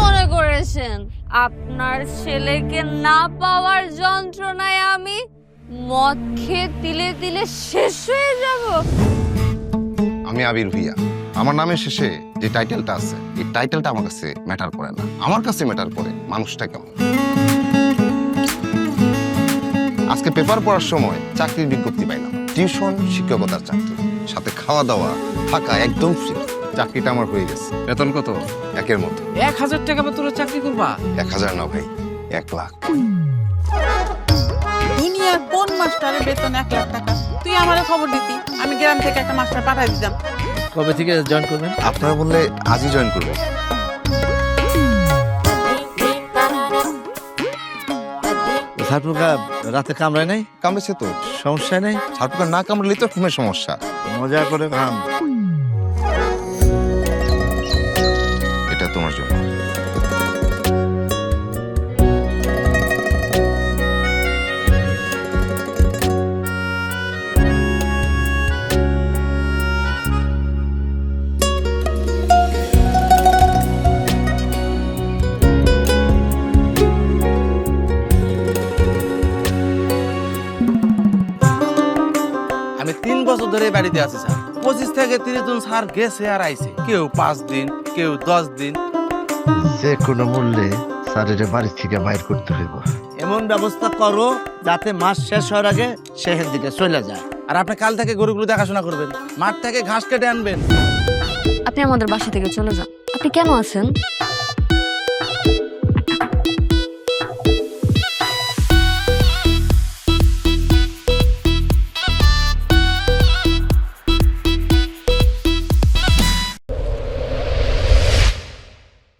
মনে করেছেন? আপনার ছেলেকে না পাওয়ার যন্ত্রণায় আমি মদ খেয়ে তিলে তিলে শেষ হয়ে যাব। আমি আবির ভুইয়া। আমার নামের শেষে যে টাইটেলটা আছে, এই টাইটেলটা আমার কাছে ম্যাটার করে না। আমার কাছে ম্যাটার করে মানুষটা কেমন। আজকে পেপার পড়ার সময় চাকরির বিজ্ঞপ্তি পাইলাম। টিউশন, শিক্ষকতার চাকরি, সাথে খাওয়া দাওয়া থাকা একদম ফ্রি চাকরিটা আমার হয়ে গেছে। বেতন কত? একের মতো। এক হাজার টাকা বেতনের চাকরি করবা? এক হাজার না ভাই এক লাখ। দুনিয়ার কোন মাস্টারের বেতন এক লাখ টাকা? তুই আমারে খবর দিতি আমি গ্রাম থেকে একটা মাস্টার পাঠাই দিতাম। কবে থেকে জয়েন করবেন? আপনারা বললে আজই জয়েন করব। সারপুকা রাতে কামড়ায় নাই? কামড়েছে তো। সমস্যা নেই? ছাড়পোকা না কামড়লেই তো ঘুমের সমস্যা। মজা করে খাম আমি তিন বছর ধরে বাড়িতে আছি স্যার। পঁচিশ থেকে তিরিশ জন স্যার গেছে আর আইছে। কেউ পাঁচ দিন কেউ দশ দিন। যে কোনো মূল্যে স্যারের বাড়ি থেকে বাইর করতে হইব। এমন ব্যবস্থা করো যাতে মাস শেষ হওয়ার আগে শেষের দিকে চলে যায়। আর আপনি কাল থেকে গরুগুলো দেখাশোনা করবেন। মাঠ থেকে ঘাস কেটে আনবেন। আপনি আমাদের বাসা থেকে চলে যান। আপনি কেন আছেন?